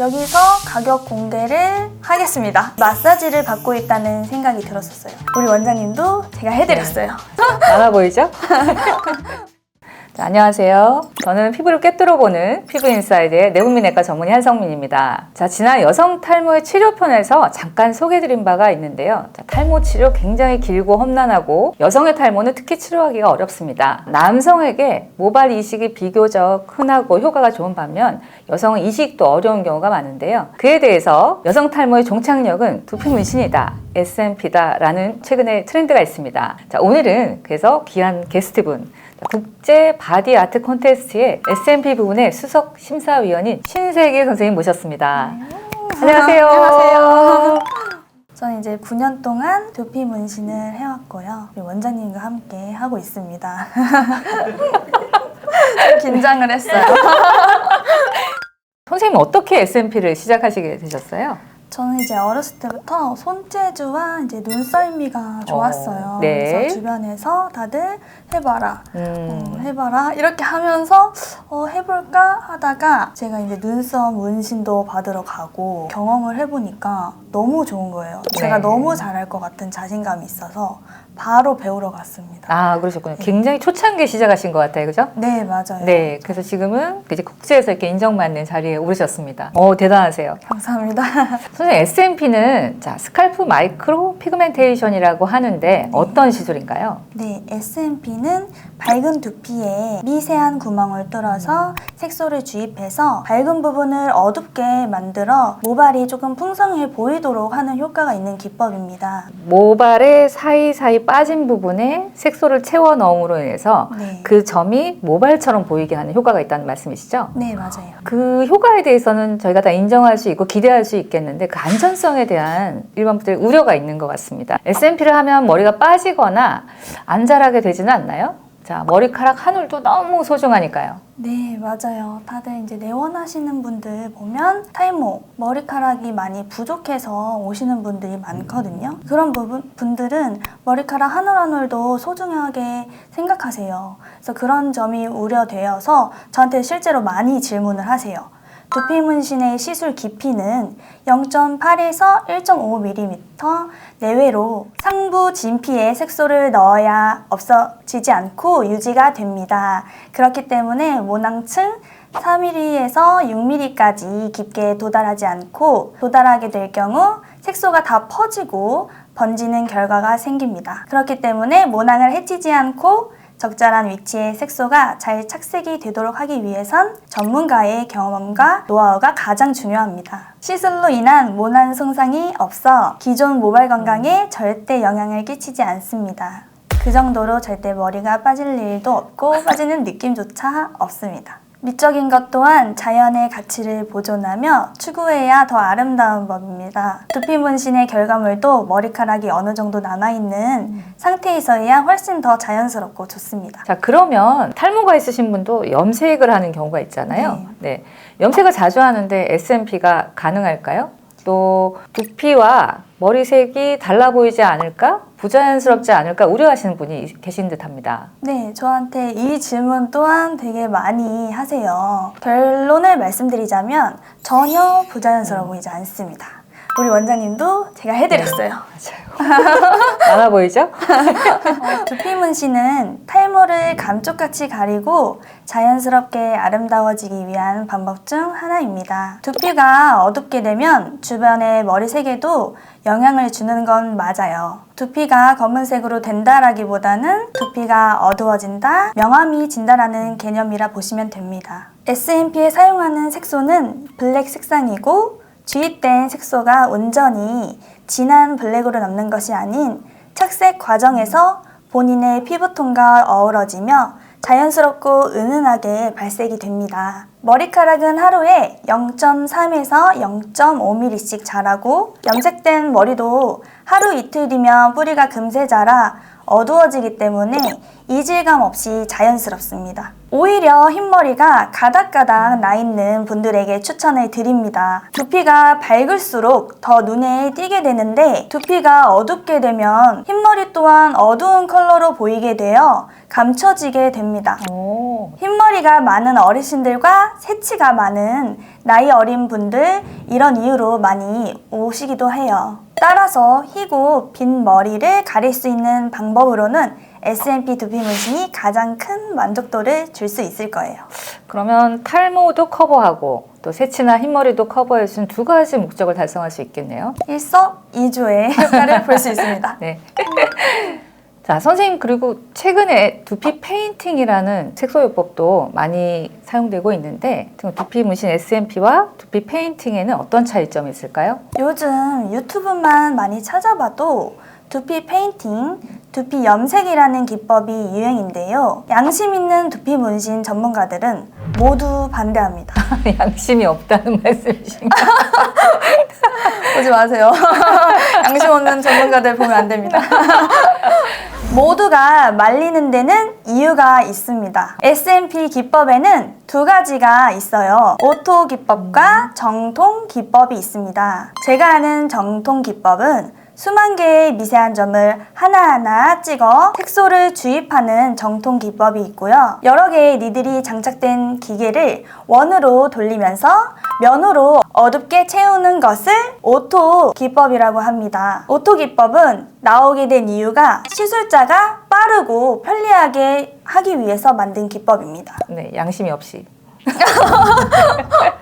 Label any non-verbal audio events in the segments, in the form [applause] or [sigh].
여기서 가격 공개를 하겠습니다. 마사지를 받고 있다는 생각이 들었었어요. 우리 원장님도 제가 해드렸어요. 많아 보이죠? [laughs] 자, 안녕하세요. 저는 피부를 꿰뚫어 보는 피부인사이드의 내분비내과 전문의 한성민입니다. 자, 지난 여성 탈모의 치료편에서 잠깐 소개해드린 바가 있는데요. 자, 탈모 치료 굉장히 길고 험난하고 여성의 탈모는 특히 치료하기가 어렵습니다. 남성에게 모발 이식이 비교적 흔하고 효과가 좋은 반면 여성은 이식도 어려운 경우가 많은데요. 그에 대해서 여성 탈모의 종착역은 두피 문신이다. SMP다라는 최근의 트렌드가 있습니다. 자, 오늘은 그래서 귀한 게스트분 국제 바디 아트 콘테스트의 SMP 부분의 수석 심사위원인 신세계 선생님 모셨습니다. 안녕하세요. 안녕하세요. 저는 이제 9년 동안 두피 문신을 해왔고요. 우리 원장님과 함께 하고 있습니다. [laughs] 좀 긴장을 했어요. [laughs] 선생님 어떻게 SMP를 시작하시게 되셨어요? 저는 이제 어렸을 때부터 손재주와 이제 눈썰미가 좋았어요. 어, 네. 그래서 주변에서 다들 해봐라, 어, 음, 해봐라 이렇게 하면서 어, 해볼까 하다가 제가 이제 눈썹 문신도 받으러 가고 경험을 해보니까 너무 좋은 거예요. 제가 네. 너무 잘할 것 같은 자신감이 있어서 바로 배우러 갔습니다. 아 그러셨군요. 굉장히 초창기에 시작하신 것 같아요, 그죠? 네 맞아요. 네, 그래서 지금은 이제 국제에서 이렇게 인정받는 자리에 오르셨습니다. 어 대단하세요. 감사합니다. [laughs] 선생님 SMP는 자 스칼프 마이크로 피그멘테이션이라고 하는데 어떤 시술인가요? 네, SMP는 밝은 두피에 미세한 구멍을 뚫어서 색소를 주입해서 밝은 부분을 어둡게 만들어 모발이 조금 풍성해 보이도록 하는 효과가 있는 기법입니다. 모발의 사이사이 빠진 부분에 색소를 채워 넣음으로 인해서 네. 그 점이 모발처럼 보이게 하는 효과가 있다는 말씀이시죠? 네, 맞아요. 그 효과에 대해서는 저희가 다 인정할 수 있고 기대할 수 있겠는데 그 안전성에 대한 일반 분들의 우려가 있는 것 같습니다. SMP를 하면 머리가 빠지거나 안 자라게 되지는 않나요? 자, 머리카락 한 올도 너무 소중하니까요. 네, 맞아요. 다들 이제 내원하시는 분들 보면 탈모, 머리카락이 많이 부족해서 오시는 분들이 많거든요. 그런 부분, 분들은 머리카락 한 올 한 올도 소중하게 생각하세요. 그래서 그런 점이 우려되어서 저한테 실제로 많이 질문을 하세요. 두피 문신의 시술 깊이는 0.8에서 1.5mm 내외로 상부 진피에 색소를 넣어야 없어지지 않고 유지가 됩니다. 그렇기 때문에 모낭층 4mm에서 6mm까지 깊게 도달하지 않고 도달하게 될 경우 색소가 다 퍼지고 번지는 결과가 생깁니다. 그렇기 때문에 모낭을 해치지 않고 적절한 위치에 색소가 잘 착색이 되도록 하기 위해선 전문가의 경험과 노하우가 가장 중요합니다. 시술로 인한 모낭 손상이 없어 기존 모발 건강에 절대 영향을 끼치지 않습니다. 그 정도로 절대 머리가 빠질 일도 없고 빠지는 느낌조차 없습니다. 미적인 것 또한 자연의 가치를 보존하며 추구해야 더 아름다운 법입니다. 두피 문신의 결과물도 머리카락이 어느 정도 남아있는 상태에서야 훨씬 더 자연스럽고 좋습니다. 자, 그러면 탈모가 있으신 분도 염색을 하는 경우가 있잖아요. 네. 염색을 자주 하는데 SMP가 가능할까요? 또 두피와 머리색이 달라 보이지 않을까? 부자연스럽지 않을까? 우려하시는 분이 계신 듯 합니다. 네, 저한테 이 질문 또한 되게 많이 하세요. 결론을 말씀드리자면 전혀 부자연스러워 보이지 않습니다. 우리 원장님도 제가 해드렸어요. 맞아요. 많아 보이죠? 어, 두피 문신은 탈모를 감쪽같이 가리고 자연스럽게 아름다워지기 위한 방법 중 하나입니다. 두피가 어둡게 되면 주변의 머리색에도 영향을 주는 건 맞아요. 두피가 검은색으로 된다라기보다는 두피가 어두워진다, 명암이 진다라는 개념이라 보시면 됩니다. SMP에 사용하는 색소는 블랙 색상이고 주입된 색소가 온전히 진한 블랙으로 남는 것이 아닌 착색 과정에서 본인의 피부톤과 어우러지며 자연스럽고 은은하게 발색이 됩니다. 머리카락은 하루에 0.3에서 0.5mm씩 자라고 염색된 머리도 하루 이틀 뒤면 뿌리가 금세 자라 어두워지기 때문에 이질감 없이 자연스럽습니다. 오히려 흰머리가 가닥가닥 나 있는 분들에게 추천을 드립니다. 두피가 밝을수록 더 눈에 띄게 되는데 두피가 어둡게 되면 흰머리 또한 어두운 컬러로 보이게 되어 감춰지게 됩니다. 오, 흰머리가 많은 어르신들과 새치가 많은 나이 어린 분들 이런 이유로 많이 오시기도 해요. 따라서 희고 빈 머리를 가릴 수 있는 방법으로는 S&P 두피 문신이 가장 큰 만족도를 줄 수 있을 거예요. 그러면 탈모도 커버하고 또 새치나 흰머리도 커버해 준 두 가지 목적을 달성할 수 있겠네요. 일석이조의 효과를 볼 수 있습니다. [laughs] 네. [laughs] 자, 선생님 그리고 최근에 두피 페인팅이라는 색소요법도 많이 사용되고 있는데 두피 문신 SMP와 두피 페인팅에는 어떤 차이점이 있을까요? 요즘 유튜브만 많이 찾아봐도 두피 페인팅, 두피 염색이라는 기법이 유행인데요. 양심 있는 두피 문신 전문가들은 모두 반대합니다. [laughs] 양심이 없다는 말씀이신가요? [laughs] 보지 마세요. [laughs] 양심 없는 전문가들 보면 안 됩니다. 모두가 말리는 데는 이유가 있습니다. S&P 기법에는 두 가지가 있어요. 오토 기법과 정통 기법이 있습니다. 제가 아는 정통 기법은 수만 개의 미세한 점을 하나하나 찍어 색소를 주입하는 정통 기법이 있고요. 여러 개의 니들이 장착된 기계를 원으로 돌리면서 면으로 어둡게 채우는 것을 오토 기법이라고 합니다. 오토 기법은 나오게 된 이유가 시술자가 빠르고 편리하게 하기 위해서 만든 기법입니다. 네, 양심이 없이. [laughs]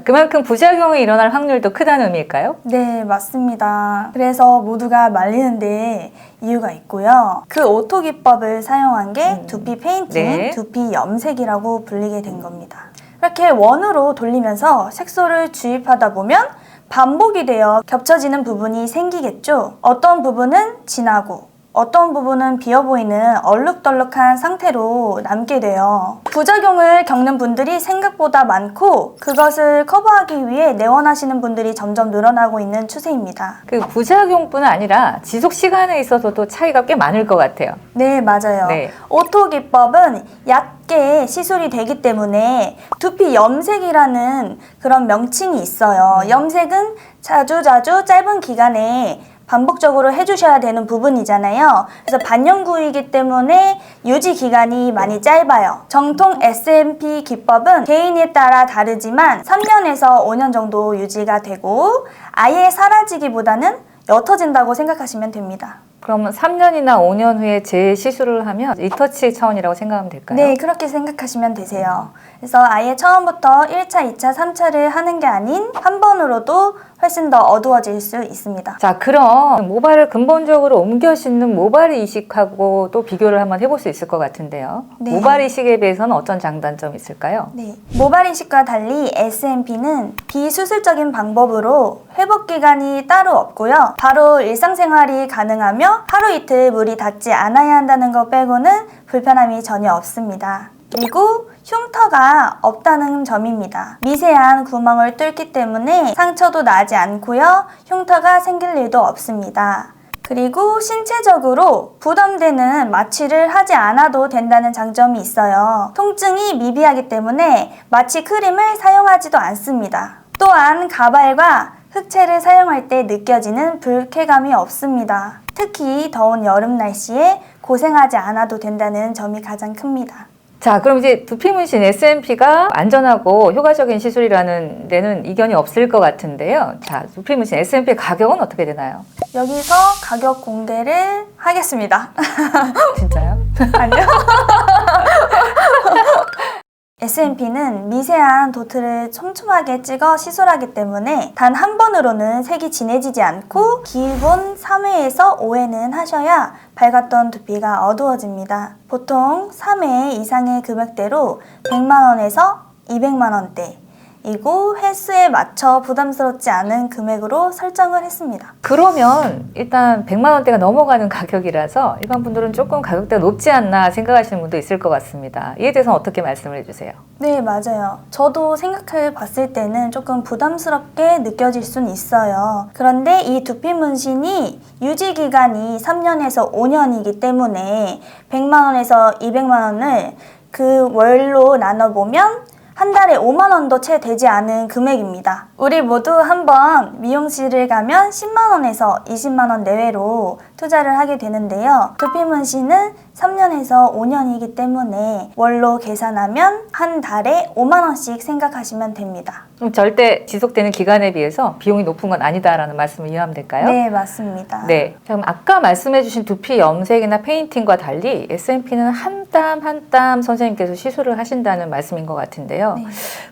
자, 그만큼 부작용이 일어날 확률도 크다는 의미일까요? 네, 맞습니다. 그래서 모두가 말리는데 이유가 있고요. 그 오토 기법을 사용한 게 두피 페인팅, 네. 두피 염색이라고 불리게 된 겁니다. 이렇게 원으로 돌리면서 색소를 주입하다 보면 반복이 되어 겹쳐지는 부분이 생기겠죠. 어떤 부분은 진하고 어떤 부분은 비어 보이는 얼룩덜룩한 상태로 남게 돼요. 부작용을 겪는 분들이 생각보다 많고 그것을 커버하기 위해 내원하시는 분들이 점점 늘어나고 있는 추세입니다. 그 부작용뿐 아니라 지속 시간에 있어서도 차이가 꽤 많을 것 같아요. 네, 맞아요. 네. 오토 기법은 얕게 시술이 되기 때문에 두피 염색이라는 그런 명칭이 있어요. 염색은 자주자주 짧은 기간에 반복적으로 해주셔야 되는 부분이잖아요. 그래서 반영구이기 때문에 유지 기간이 많이 짧아요. 정통 S&P 기법은 개인에 따라 다르지만 3년에서 5년 정도 유지가 되고 아예 사라지기보다는 옅어진다고 생각하시면 됩니다. 그러면 3년이나 5년 후에 재시술을 하면 리터치 차원이라고 생각하면 될까요? 네, 그렇게 생각하시면 되세요. 그래서 아예 처음부터 1차, 2차, 3차를 하는 게 아닌 한 번으로도 훨씬 더 어두워질 수 있습니다. 자, 그럼 모발을 근본적으로 옮겨 싣는 모발 이식하고 또 비교를 한번 해볼 수 있을 것 같은데요. 네. 모발 이식에 비해서는 어떤 장단점이 있을까요? 네. 모발 이식과 달리 S&P는 비수술적인 방법으로 회복 기간이 따로 없고요. 바로 일상생활이 가능하며 하루 이틀 물이 닿지 않아야 한다는 것 빼고는 불편함이 전혀 없습니다. 그리고 흉터가 없다는 점입니다. 미세한 구멍을 뚫기 때문에 상처도 나지 않고요. 흉터가 생길 일도 없습니다. 그리고 신체적으로 부담되는 마취를 하지 않아도 된다는 장점이 있어요. 통증이 미비하기 때문에 마취 크림을 사용하지도 않습니다. 또한 가발과 흑채를 사용할 때 느껴지는 불쾌감이 없습니다. 특히 더운 여름 날씨에 고생하지 않아도 된다는 점이 가장 큽니다. 자, 그럼 이제 두피 문신 SMP가 안전하고 효과적인 시술이라는 데는 이견이 없을 것 같은데요. 자, 두피 문신 SMP의 가격은 어떻게 되나요? 여기서 가격 공개를 하겠습니다. [laughs] 진짜요? [laughs] 아니요. [laughs] S&P는 미세한 도트를 촘촘하게 찍어 시술하기 때문에 단 한 번으로는 색이 진해지지 않고 기본 3회에서 5회는 하셔야 밝았던 두피가 어두워집니다. 보통 3회 이상의 금액대로 100만 원에서 200만 원대 이고 횟수에 맞춰 부담스럽지 않은 금액으로 설정을 했습니다. 그러면 일단 100만 원대가 넘어가는 가격이라서 일반 분들은 조금 가격대가 높지 않나 생각하시는 분도 있을 것 같습니다. 이에 대해서는 어떻게 말씀을 해주세요? 네, 맞아요. 저도 생각해 봤을 때는 조금 부담스럽게 느껴질 순 있어요. 그런데 이 두피 문신이 유지 기간이 3년에서 5년이기 때문에 100만 원에서 200만 원을 그 월로 나눠 보면 한 달에 5만 원도 채 되지 않은 금액입니다. 우리 모두 한번 미용실을 가면 10만 원에서 20만 원 내외로 투자를 하게 되는데요. 두피 문신은 3년에서 5년이기 때문에 월로 계산하면 한 달에 5만 원씩 생각하시면 됩니다. 그럼 절대 지속되는 기간에 비해서 비용이 높은 건 아니다라는 말씀을 이해하면 될까요? 네, 맞습니다. 네. 그럼 아까 말씀해주신 두피 염색이나 페인팅과 달리 S&P는 한 땀 한 땀 선생님께서 시술을 하신다는 말씀인 것 같은데요. 네.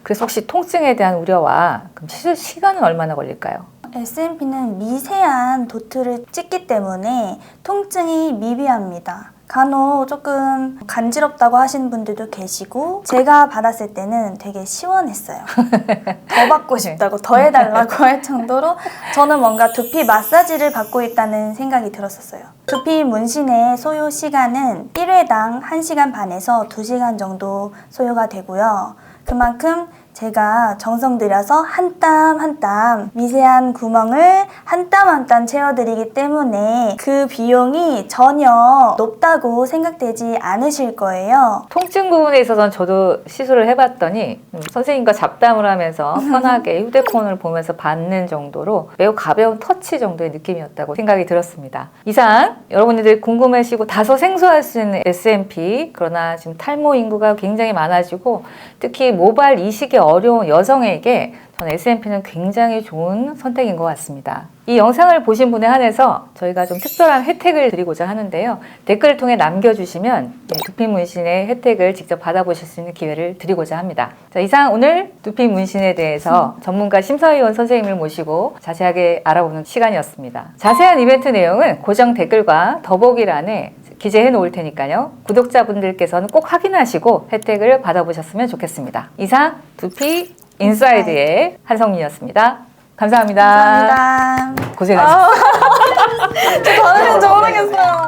그래서 혹시 통증에 대한 우려와 그럼 시술 시간은 얼마나 걸릴까요? S&P는 미세한 도트를 찍기 때문에 통증이 미비합니다. 간혹 조금 간지럽다고 하시는 분들도 계시고 제가 받았을 때는 되게 시원했어요. [laughs] 더 받고 싶다고 더 해달라고 할 정도로 저는 뭔가 두피 마사지를 받고 있다는 생각이 들었었어요. 두피 문신의 소요 시간은 1회당 1시간 반에서 2시간 정도 소요가 되고요. 그만큼 제가 정성 들여서 한 땀 한 땀 미세한 구멍을 한 땀 한 땀 채워드리기 때문에 그 비용이 전혀 높다고 생각되지 않으실 거예요. 통증 부분에 있어서는 저도 시술을 해봤더니 음, 선생님과 잡담을 하면서 편하게 [laughs] 휴대폰을 보면서 받는 정도로 매우 가벼운 터치 정도의 느낌이었다고 생각이 들었습니다. 이상 여러분들 궁금하시고 다소 생소할 수 있는 S&P 그러나 지금 탈모 인구가 굉장히 많아지고 특히 모발 이식이 어려운 여성에게 전 S&P는 굉장히 좋은 선택인 것 같습니다. 이 영상을 보신 분에 한해서 저희가 좀 특별한 혜택을 드리고자 하는데요. 댓글을 통해 남겨주시면 네, 두피 문신의 혜택을 직접 받아보실 수 있는 기회를 드리고자 합니다. 자, 이상 오늘 두피 문신에 대해서 전문가 심사위원 선생님을 모시고 자세하게 알아보는 시간이었습니다. 자세한 이벤트 내용은 고정 댓글과 더보기란에 기재해 놓을 테니까요. 구독자분들께서는 꼭 확인하시고 혜택을 받아보셨으면 좋겠습니다. 이상 두피 인사이드의 한성민이었습니다. 감사합니다. 감사합니다. 고생하셨습니다. 저는 [laughs] 저 모르겠어요.